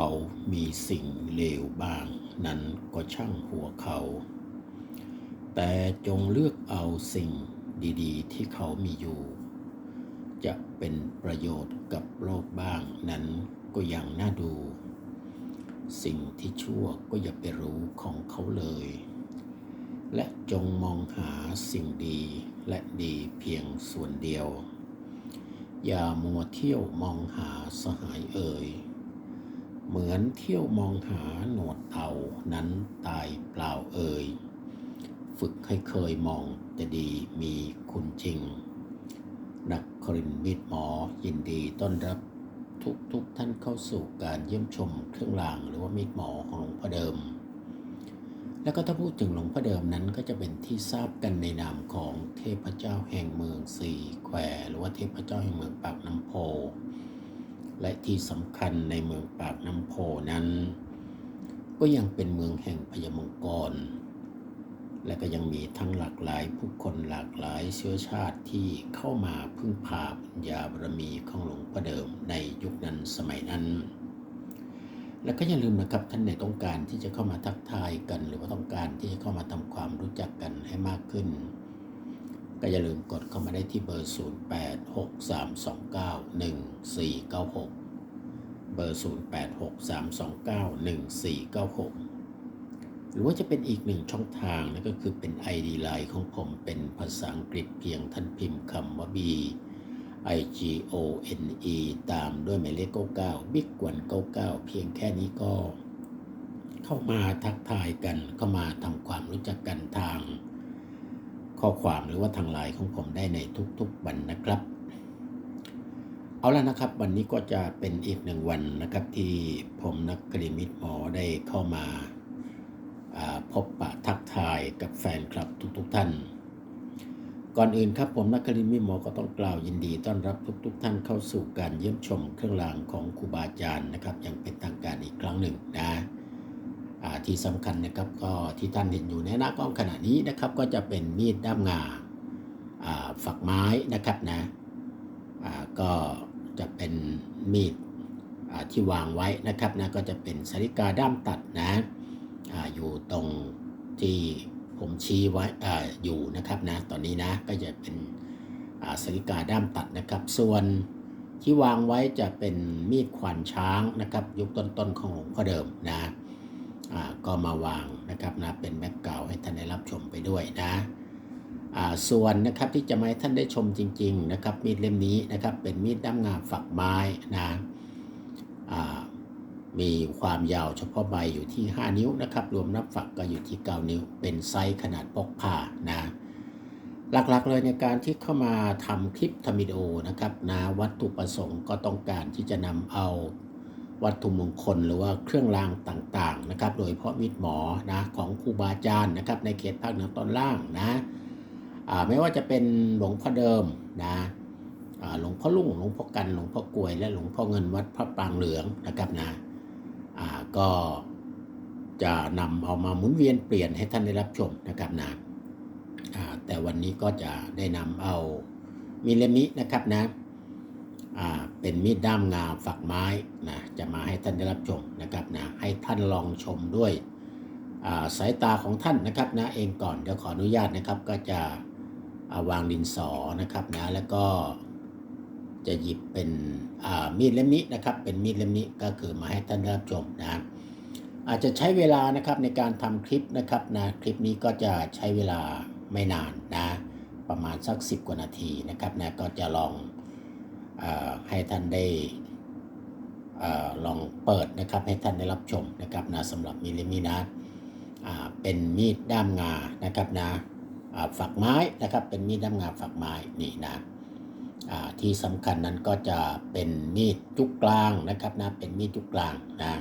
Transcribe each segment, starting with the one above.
เขามีสิ่งเลวบ้าง นั้นก็ช่างหัวเขา แต่จงเลือกเอาสิ่งดีๆ ที่เขามีอยู่ จะเป็นประโยชน์กับโลกบ้างนั้นก็ยังน่าดู สิ่งที่ชั่วก็อย่าไปรู้ของเขาเลย และจงมองหาสิ่งดีและดีเพียงส่วนเดียว อย่ามัวเที่ยวมองหาสหายเอ่ย เหมือนเที่ยวมองหาหนวดเต่านั้นตายเปล่าเอ่ย ฝึกให้เคยมองแต่ดีมีคุณจริง นักครินมิตรหมอยินดีต้อนรับทุกทุกท่านเข้าสู่การเยี่ยมชมเครื่องรางหรือว่ามิตรหมอของหลวงพ่อเดิม แล้วก็ถ้าพูดถึงหลวงพ่อเดิมนั้นก็จะเป็นที่ทราบกันในนามของเทพเจ้าแห่งเมืองสี่แควหรือว่าเทพเจ้าแห่งเมืองปากน้ำโพ และที่สำคัญในเมืองปากน้ำโพนั้น ก็ยังเป็นเมืองแห่งพญมังกร และก็ยังมีทั้งหลากหลายผู้คนหลากหลายเชื้อชาติที่เข้ามาพึ่งพาปัญญาบารมีของหลวงพ่อเดิมในยุคนั้นสมัยนั้น แล้วก็อย่าลืมนะครับท่านไหนต้องการที่จะเข้ามาทักทายกัน หรือว่าต้องการที่จะเข้ามาทำความรู้จักกันให้มากขึ้น ก็อย่าลืมกดเข้ามาได้ที่เบอร์ 0863291496 เบอร์ 0863291496 หรือว่าจะเป็นอีกหนึ่งช่องทางนั่นก็คือเป็น ID Line ของผมเป็นภาษาอังกฤษเพียงท่านพิมพ์คำว่า B I G O N E ตามด้วยหมายเลข99บิ๊กกวน99 เพียงแค่นี้ก็ เข้ามาทักทายกันเข้ามาทำความรู้จักกันทาง ข้อความหรือว่าทางไลน์ของผมได้ในทุกๆวันนะครับ เอาละนะครับ วันนี้ก็จะเป็นอีกหนึ่งวันนะครับที่ผมนักกริมิตหมอได้เข้ามาพบปะทักทายกับแฟนคลับทุกๆท่าน ก่อนอื่นครับผมนักกริมิตหมอก็ต้องกล่าวยินดีต้อนรับทุกๆท่านเข้าสู่การเยี่ยมชมเครื่องรางของครูบาอาจารย์นะครับอย่างเป็นทางการอีกครั้งหนึ่งนะ ที่สำคัญนะครับก็ที่ท่านเห็นอยู่ในหน้ากล้องขณะนี้นะครับก็จะเป็นมีดด้ามงาฝักไม้นะครับนะก็จะเป็นมีดที่วางไว้นะครับนะก็จะเป็นสาริกาด้ามตัดนะออยู่ตรงที่ผมชี้ไว้ออยู่นะครับนะตอนนี้นะก็จะเป็นสาริกาด้ามตัดนะครับ ส่วนที่วางไว้จะเป็นมีดขวานช้างนะครับ ยุคต้นๆของหลวงพ่อเดิมนะ ก็มาวางนะครับนะเป็นแบ็กกราวให้ท่านได้รับชมไปด้วยนะอ่าส่วนนะครับที่จะมาให้ท่านได้ชมจริง ๆ นะครับ มีดเล่มนี้นะครับเป็นมีดด้ามงาฝักไม้นะอ่ามีความยาวเฉพาะใบอยู่ที่ 5 นิ้วนะครับ รวมนับฝักก็อยู่ที่ 9 นิ้ว เป็นไซส์ขนาดพกพานะหลักๆเลยในการที่เข้ามาทำคลิปทำวิดีโอนะครับนะวัตถุประสงค์ก็ต้องการที่จะนำเอา วัตถุมงคลหรือว่าเครื่องรางต่างๆนะครับ โดยเฉพาะมีดหมอนะของครูบาอาจารย์นะครับในเขตภาคเหนือตอนล่างนะไม่ว่าจะเป็นหลวงพ่อเดิมนะหลวงพ่อลุ่งหลวงพ่อกันหลวงพ่อกลวยและหลวงพ่อเงินวัดพระปางเหลืองนะครับนะก็จะนำเอามาหมุนเวียนเปลี่ยนให้ท่านได้รับชมนะครับนะแต่วันนี้ก็จะได้นำเอามีดเล่มนี้นะครับนะ เป็นมีดด้ามงาฝักไม้นะจะมาให้ท่านได้รับชมนะครับนะให้ท่านลองชมด้วยาสายตาของท่านนะครับนะเองก่อนเดี๋ยวขออนุญาตนะครับก็จะอ่าวางดินสอนะครับนะแล้วก็จะหยิบเป็นมีดเล่มนี้นะครับ เป็นมีดเล่มนี้ก็คือมาให้ท่านได้รับชมนะอาจจะใช้เวลานะครับในการทำคลิปนะครับนะคลิปนี้ก็จะใช้เวลาไม่นานนะประมาณสัก 10 กว่านาทีนะครับนะก็จะลอง ให้ท่านได้ลองเปิดนะครับให้ท่านได้รับชมนะครับนะสำหรับมีดเล่มนี้นะอ่าเป็นมีดด้ามงานะครับนะฝักไม้นะครับเป็นมีดด้ามงาฝักไม้นี่นะที่สำคัญนั้นก็จะเป็นมีดจุกกลางนะครับนะเป็นมีดจุกกลางนะ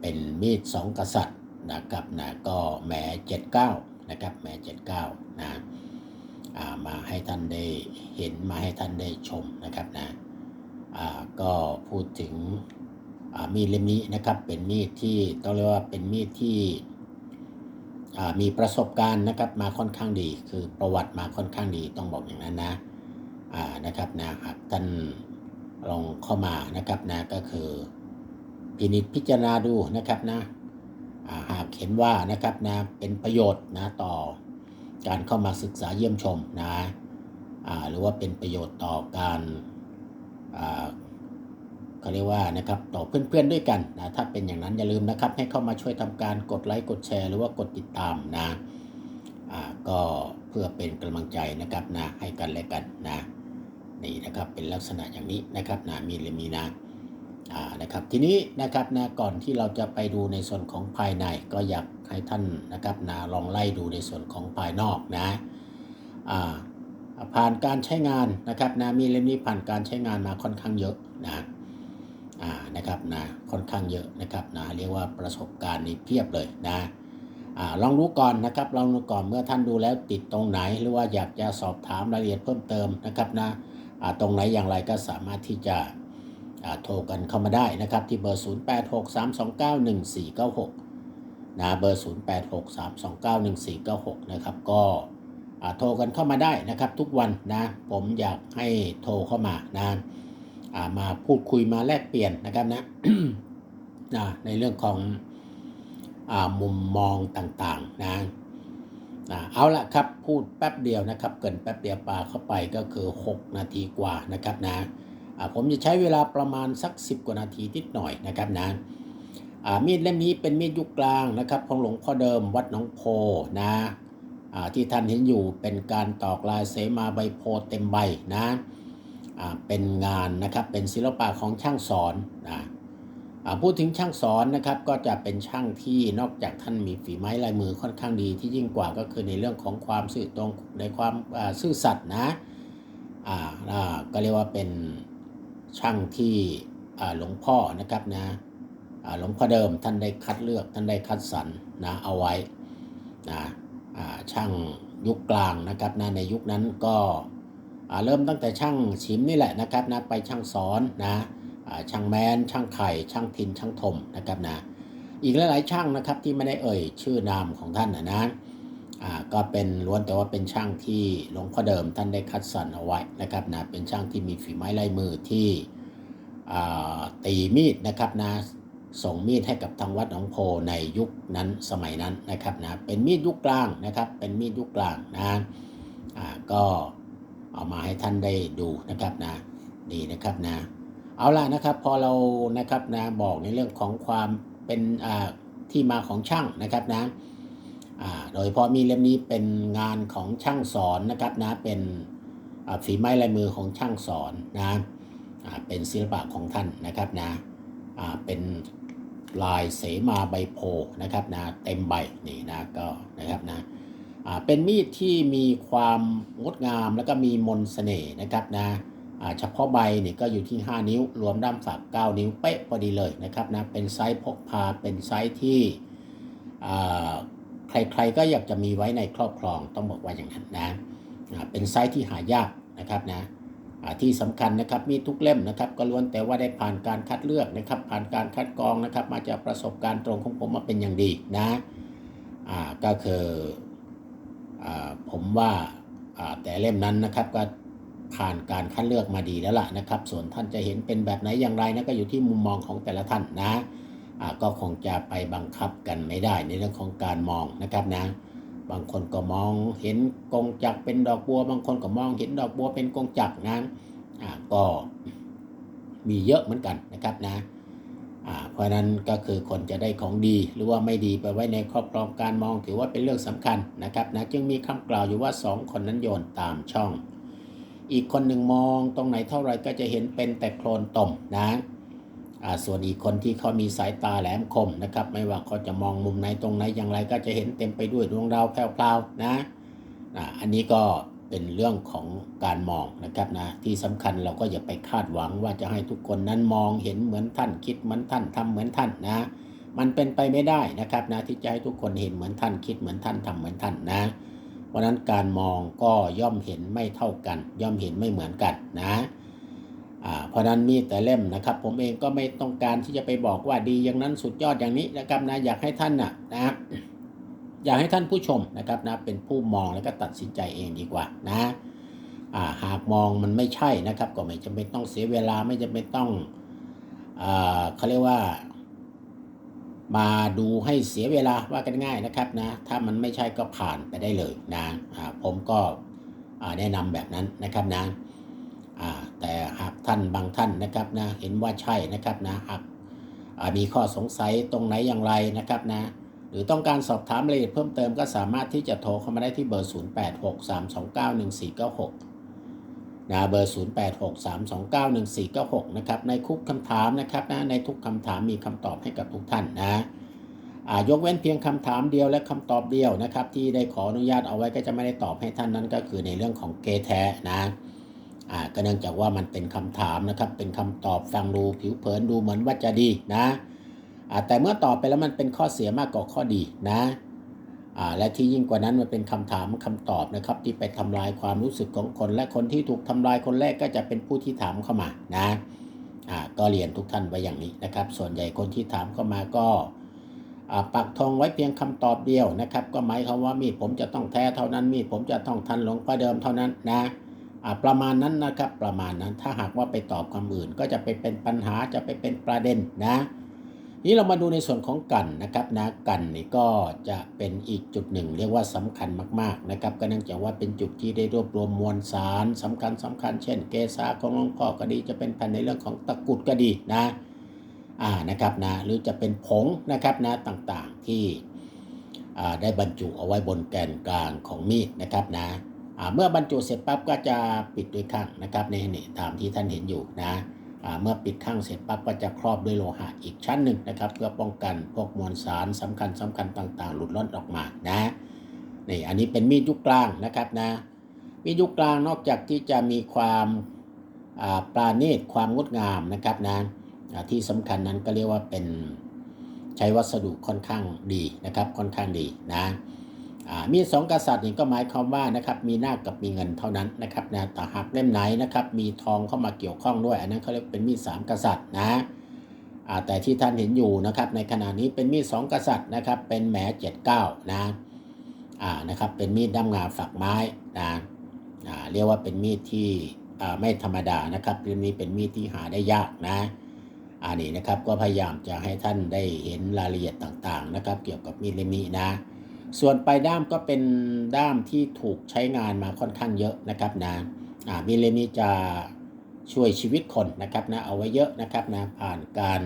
เป็นมีดสองกษัตริย์นะครับนะก็แหมเจ็ดเก้านะครับแหมเจ็ดเก้านะ มาให้ท่านได้เห็นมาให้ท่านได้ชมนะครับนะก็พูดถึงมีดเล่มนี้นะครับเป็นมีดที่ต้องเรียกว่าเป็นมีดที่มีประสบการณ์นะครับมาค่อนข้างดี คือประวัติมาค่อนข้างดีต้องบอกอย่างนั้นนะนะครับนะหากท่านลองเข้ามานะครับนะก็คือพินิจพิจารณาดูนะครับนะหากเห็นว่านะครับนะเป็นประโยชน์นะต่อ การเข้ามาศึกษาเยี่ยมชมนะหรือว่าเป็นประโยชน์ต่อการเขาเรียกว่านะครับต่อเพื่อนๆด้วยกันนะถ้าเป็นอย่างนั้นอย่าลืมนะครับ ให้เข้ามาช่วยทำการกดไลค์กดแชร์ หรือว่ากดติดตามนะก็เพื่อเป็นกำลังใจนะครับนะให้กันและกันนะนี่นะครับเป็นลักษณะอย่างนี้นะครับนะมีเลยมีนะ นะครับ ทีนี้นะครับนะก่อนที่เราจะไปดูในส่วนของภายในก็อยากให้ท่านนะครับนะลองไล่ดูในส่วนของภายนอกนะอ่าผ่านการใช้งานนะครับนะมีเล่มนี้ผ่านการใช้งานมาค่อนข้างเยอะนะอ่านะครับนะค่อนข้างเยอะนะครับนะเรียกว่าประสบการณ์นี่เพียบเลยนะอ่าลองรู้ก่อนนะครับลองดูก่อนเมื่อท่านดูแล้วติดตรงไหน หรือว่าอยากจะสอบถามรายละเอียดเพิ่มเติมนะครับนะตรงไหนอย่างไรก็สามารถที่จะ โทรกันเข้ามาได้นะครับ ที่เบอร์ 0863291496 นะเบอร์ 0863291496 นะครับ ก็โทรกันเข้ามาได้นะครับทุกวันนะ ผมอยากให้โทรเข้ามานะมาพูดคุยมาแลกเปลี่ยนนะครับนะนะในเรื่องของอมุมมองต่างๆนะนะเอาละครับพูดแป๊บเดียวนะครับ เกินแป๊บเดียวปลาเข้าไปก็คือ 6 นาทีกว่านะครับนะ ผมจะใช้เวลาประมาณสัก 10 กว่านาทีนิดหน่อยนะครับนะมีดเล่มนี้เป็นมีดยุคกลางนะครับของหลวงพ่อเดิมวัดหนองโพนะที่ท่านเห็นอยู่เป็นการตอกลายเสมาใบโพเต็มใบนะเป็นงานนะครับเป็นศิลปะของช่างสอนนะพูดถึงช่างสอนนะครับก็จะเป็นช่างที่นอกจากท่านมีฝีไม้ลายมือค่อนข้างดีที่ยิ่งกว่าก็คือในเรื่องของความซื่อตรงในความซื่อสัตย์นะก็เรียกว่าเป็น ช่างที่หลวงพ่อนะครับนะหลวงพ่อเดิมท่านได้คัดเลือกท่านได้คัดสรรนะเอาไว้นะช่างยุคกลางนะครับนะในยุคนั้นก็เริ่มตั้งแต่ช่างชิมนี่แหละนะครับนะไปช่างสอนนะช่างแมนช่างไข่ ช่างทินช่างถมนะครับนะอีกหลายๆช่างนะครับที่ไม่ได้เอ่ยชื่อนามของท่านนะนะอ่า ก็เป็นล้วนแต่ว่าเป็นช่างที่หลวงพ่อเดิมท่านได้คัดสรรเอาไว้นะครับนะเป็นช่างที่มีฝีไม้ลายมือที่ตีมีดนะครับนะส่งมีดให้กับทางวัดหนองโพในยุคนั้นสมัยนั้นนะครับนะเป็นมีดยุคกลางนะครับ เป็นมีดยุคกลางนะก็เอามาให้ท่านได้ดูนะครับนะนี่นะครับนะเอาล่ะนะครับพอเรานะครับนะบอกในเรื่องของความเป็นที่มาของช่างนะครับนะ โดยเฉพาะมีเล่มนี้เป็นงานของช่างสอนนะครับนะเป็นฝีไม้ลายมือของช่างสอนนะเป็นศิลปะของท่านนะครับนะเป็นลายเสมาใบโพนะครับนะเต็มใบนี่นะก็นะครับนะเป็นมีดที่มีความงดงามแล้วก็มีมนต์เสน่ห์นะครับนะเฉพาะใบนี่ก็อยู่ที่ 5 นิ้ว รวมด้ามฝัก 9 นิ้วเป๊ะพอดีเลยนะครับนะเป็นไซส์พกพาเป็นไซส์ที่ ใครๆก็อยากจะมีไว้ในครอบครองต้องบอกว่าอย่างนั้นนะเป็นไซส์ที่หายากนะครับนะที่สำคัญนะครับมีทุกเล่มนะครับก็ล้วนแต่ว่าได้ผ่านการคัดเลือกนะครับ ผ่านการคัดกรองนะครับ มาจากประสบการณ์ตรงของผมมาเป็นอย่างดีนะก็คืออผมว่าแต่เล่มนั้นนะครับก็ผ่านการคัดเลือกมาดีแล้วล่ะนะครับ ส่วนท่านจะเห็นเป็นแบบไหนอย่างไรนะก็อยู่ที่มุมมองของแต่ละท่านนะ ก็คงจะไปบังคับกันไม่ได้ในเรื่องของการมองนะครับนะ บางคนก็มองเห็นกงจักเป็นดอกบัว บางคนก็มองเห็นดอกบัวเป็นกงจักนะก็มีเยอะเหมือนกันนะครับนะเพราะนั้นก็คือคนจะได้ของดีหรือว่าไม่ดีไปไว้ในครอบครองการมองถือว่าเป็นเรื่องสำคัญนะครับนะจึงมีคำกล่าวอยู่ว่าสองคนนั้นโยนตามช่อง อีกคนหนึ่งมองตรงไหนเท่าไหรก็จะเห็นเป็นแต่โคลนต่มนะ ส่วนอีกคนที่เขามีสายตาแหลมคมนะครับ ไม่ว่าเขาจะมองมุมไหนตรงไหนอย่างไร ก็จะเห็นเต็มไปด้วยดวงดาวแพรวๆนะอ่าอันนี้ก็เป็นเรื่องของการมองนะครับนะที่สำคัญเราก็อย่าไปคาดหวังว่าจะให้ทุกคนนั้นมองเห็นเหมือนท่านคิดเหมือนท่านทำเหมือนท่านนะ มันเป็นไปไม่ได้นะครับนะที่จะให้ทุกคนเห็นเหมือนท่านคิดเหมือนท่านทำเหมือนท่านนะเพราะนั้นการมองก็ย่อมเห็นไม่เท่ากัน ย่อมเห็นไม่เหมือนกันนะ เพราะนั้นมีแต่เล่มนะครับ ผมเองก็ไม่ต้องการที่จะไปบอกว่าดีอย่างนั้นสุดยอดอย่างนี้นะครับนะอยากให้ท่านนะนะอยากให้ท่านผู้ชมนะครับนะเป็นผู้มองแล้วก็ตัดสินใจเองดีกว่านะาหากมองมันไม่ใช่นะครับ ก็ไม่จำเป็นต้องเสียเวลาไม่จำเป็นต้องเขาเรียกว่า มาดูให้เสียเวลาว่ากันง่ายนะครับนะถ้ามันไม่ใช่ก็ผ่านไปได้เลยนะผมก็แนะนำแบบนั้นนะครับนะ แต่หากท่านบางท่านนะครับนะเห็นว่าใช่นะครับนะหากมีข้อสงสัยตรงไหนอย่างไรนะครับนะหรือต้องการสอบถามรายละเอียดเพิ่มเติมก็สามารถที่จะโทรเข้ามาได้ที่เบอร์ 0863291496นะเบอร์ 0863291496 นะครับในคุกคำถามนะครับนะในทุกคำถามมีคำตอบให้กับทุกท่านนะยกเว้นเพียงคำถามเดียวและคำตอบเดียวนะครับที่ได้ขออนุญาตเอาไว้ก็จะไม่ได้ตอบให้ท่านนั้นก็คือในเรื่องของเกแท้นะ อ่าก็เนื่องจากว่ามันเป็นคำถามนะครับ เป็นคำตอบฟังดูผิวเผินดูเหมือนว่าจะดีนะอ่าแต่เมื่อตอบไปแล้วมันเป็นข้อเสียมากกว่าข้อดีนะอ่าและที่ยิ่งกว่านั้นมันเป็นคำถามคำตอบนะครับ ที่ไปทำลายความรู้สึกของคน และคนที่ถูกทำลายคนแรกก็จะเป็นผู้ที่ถามเข้ามานะอ่าก็เรียนทุกท่านไว้อย่างนี้นะครับ ส่วนใหญ่คนที่ถามเข้ามาก็ปักธงไว้เพียงคำตอบเดียวนะครับ ก็หมายความว่ามีดผมจะต้องแท้เท่านั้นมีดผมจะต้องทันหลวงพ่อเดิมเท่านั้นนะ ประมาณนั้นนะครับประมาณนั้นถ้าหากว่าไปตอบคำอื่น ก็จะไปเป็นปัญหาจะไปเป็นประเด็นนะนี่เรามาดูในส่วนของกันนะครับนะกันนี่ก็จะเป็นอีกจุดหนึ่ง เรียกว่าสำคัญมากๆนะครับก็เนื่องจากว่าเป็นจุดที่ได้รวบรวมมวลสารสำคัญสำคัญ เช่น เกษาของหลวงพ่อก็ดีจะเป็นแผ่นในเรื่องของตะกุดก็ดีนะอ่านะครับนะหรือจะเป็นผงนะครับนะต่างๆที่ได้บรรจุเอาไว้บนแกนกลางของมีดนะครับนะ เมื่อบรรจุเสร็จปั๊บก็จะปิดด้วยข้างนะครับในนี่ตามที่ท่านเห็นอยู่นะเมื่อปิดข้างเสร็จปั๊บก็จะครอบด้วยโลหะอีกชั้นหนึ่งนะครับ เพื่อป้องกันพวกมวลสารสำคัญสำคัญต่างๆ หลุดล่อนออกมานะนี่อันนี้เป็นมีดยุคกลางนะครับนะมีดยุคกลางนอกจากที่จะมีความาปราณีตความงดงามนะครับนะที่สำคัญนั้นก็เรียกว่าเป็นใช้วัสดุค่อนข้างดีนะครับค่อนข้างดีนะ มีสองกษัตริย์นี่ก็หมายความว่านะครับมีหน้ากับมีเงินเท่านั้นนะครับนะแต่หากเล่มไหนนะครับมีทองเข้ามาเกี่ยวข้องด้วย อันนั้นเขาเรียกเป็นมีดสามกษัตริย์นะแต่ที่ท่านเห็นอยู่นะครับในขณะนี้เป็นมีดสองกษัตริย์นะครับเป็นแหมเจ็ดเก้านะอ่านะครับเป็นมีดด้ามงาฝักไม้นะอ่าเรียกว่าเป็นมีดที่อ่าไม่ธรรมดานะครับเล่มนี้เป็นมีดที่หาได้ยากนะอ่านี่นะครับก็พยายามจะให้ท่านได้เห็นรายละเอียดต่างๆนะครับ เกี่ยวกับมีดเล่มนี้นะ ส่วนปลายด้ามก็เป็นด้ามที่ถูกใช้งานมาค่อนข้างเยอะนะครับนะอ่ามีเลนี้จะช่วยชีวิตคนนะครับนะเอาไว้เยอะนะครับนะผ่านการ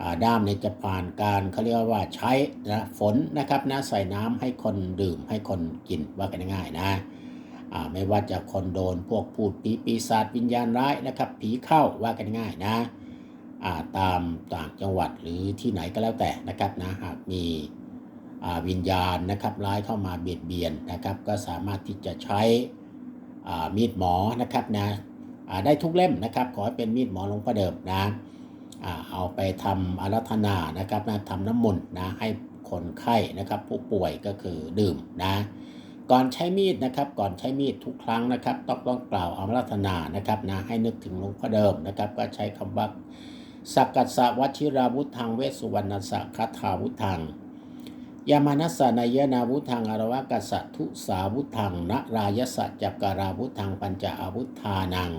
อ่าด้ามเนี่ยจะผ่านการเขาเรียกว่าใช้นะฝนนะครับนะใส่น้ำให้คนดื่มให้คนกินว่ากันง่ายนะอ่าไม่ว่าจะคนโดนพวกพูดผีปีศาจวิญญาณร้ายนะครับ ผีเข้าว่ากันง่ายนะอ่าตามต่างจังหวัดหรือที่ไหนก็แล้วแต่นะครับนะหากมี วิญญาณนะครับร้ายเข้ามาเบียดเบียนนะครับ ก็สามารถที่จะใช้มีดหมอนะครับนะได้ทุกเล่มนะครับ ขอให้เป็นมีดหมอหลวงพ่อเดิมนะเอาไปทำอารัธนานะครับนะทำน้ำมนต์นะให้คนไข้นะครับผู้ป่วยก็คือดื่มนะก่อนใช้มีดนะครับก่อนใช้มีดทุกครั้งนะครับ ต้องต้องกล่าวอารัธนานะครับนะให้นึกถึงหลวงพ่อเดิมนะครับ ก็ใช้คำว่าสักกัสสะวัชิราวุธังเวสสุวรรณสักคาถาวุธัง ยามานัสสนายนาวุธังอารวะกสสะทุสาวุธังนรายสะจัการาวุธังปัญจอาวุธานัง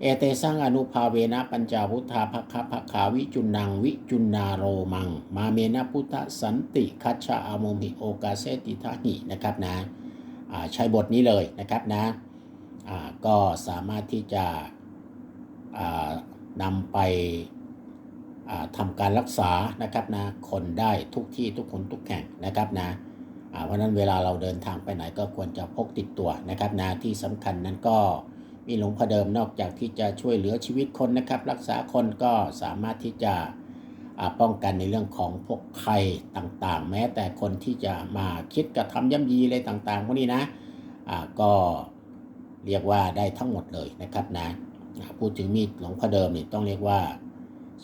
เอเตสังอนุภาเวนะปัญจาวุธาภคภคาวิจุนังวิจุนาโรมัง มาเมนะพุทธสันติคัชชะอาโมมิโอกาเซติทาหินะครับนะอ่าใช้บทนี้เลยนะครับนะอ่าก็สามารถที่จะอ่านำไป อ่าทำการรักษานะครับนะคนได้ทุกที่ทุกคนทุกแห่งนะครับนะเพราะฉะนั้นเวลาเราเดินทางไปไหนก็ควรจะพกติดตัวนะครับนะที่สำคัญนั้นก็มีหลวงพ่อเดิมนอกจากที่จะช่วยเหลือชีวิตคนนะครับ รักษาคนก็สามารถที่จะป้องกันในเรื่องของพวกไข้ต่างๆ แม้แต่คนที่จะมาคิดกระทำย่ำยีอะไรต่างๆพวกนี้นะก็เรียกว่าได้ทั้งหมดเลยนะครับนะพูดถึงมีดหลวงพ่อเดิมนี่ต้องเรียกว่า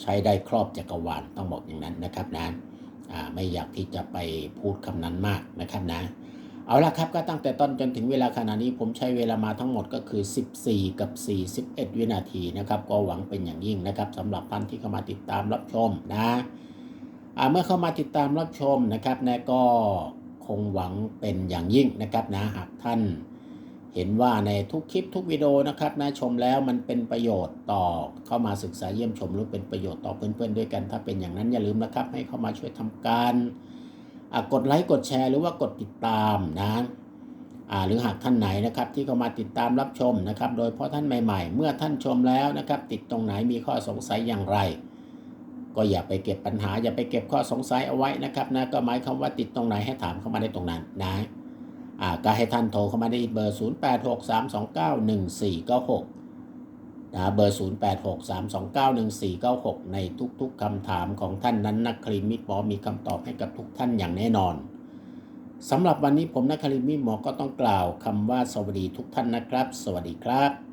ใช้ได้ครอบจักรวาลต้องบอกอย่างนั้นนะครับนะไม่อยากที่จะไปพูดคำนั้นมากนะครับนะ เอาละครับก็ตั้งแต่ต้นจนถึงเวลาขณะนี้ผมใช้เวลามาทั้งหมดก็คือ 14 กับ 41 วินาทีนะครับ ก็หวังเป็นอย่างยิ่งนะครับสำหรับท่านที่เข้ามาติดตามรับชมนะเมื่อเข้ามาติดตามรับชมนะครับนะก็คงหวังเป็นอย่างยิ่งนะครับนะหากท่าน เห็นว่าในทุกคลิปทุกวิดีโอนะครับนะชมแล้วมันเป็นประโยชน์ต่อเข้ามาศึกษาเยี่ยมชมหรือเป็นประโยชน์ต่อเพื่อนๆด้วยกัน ถ้าเป็นอย่างนั้นอย่าลืมนะครับ ให้เข้ามาช่วยทำการกดไลค์กดแชร์หรือว่ากดติดตามนะหรือหากท่านไหนนะครับที่เข้ามาติดตามรับชมนะครับ โดยเฉพาะท่านใหม่ๆ เมื่อท่านชมแล้วนะครับ ติดตรงไหนมีข้อสงสัยอย่างไร ก็อย่าไปเก็บปัญหา อย่าไปเก็บข้อสงสัยเอาไว้นะครับนะก็หมายความว่าติดตรงไหนให้ถามเข้ามาได้ตรงนั้นนะ ก็ให้ท่านโทรเข้ามาได้เบอร์ 0863291496นะเบอร์ 0863291496 ในทุกๆคำถามของท่านนั้นนักคลินิกหมอมีคำตอบให้กับทุกท่านอย่างแน่นอนสำหรับวันนี้ผมนักคลินิกหมอก็ต้องกล่าวคำว่าสวัสดีทุกท่านนะครับ สวัสดีครับ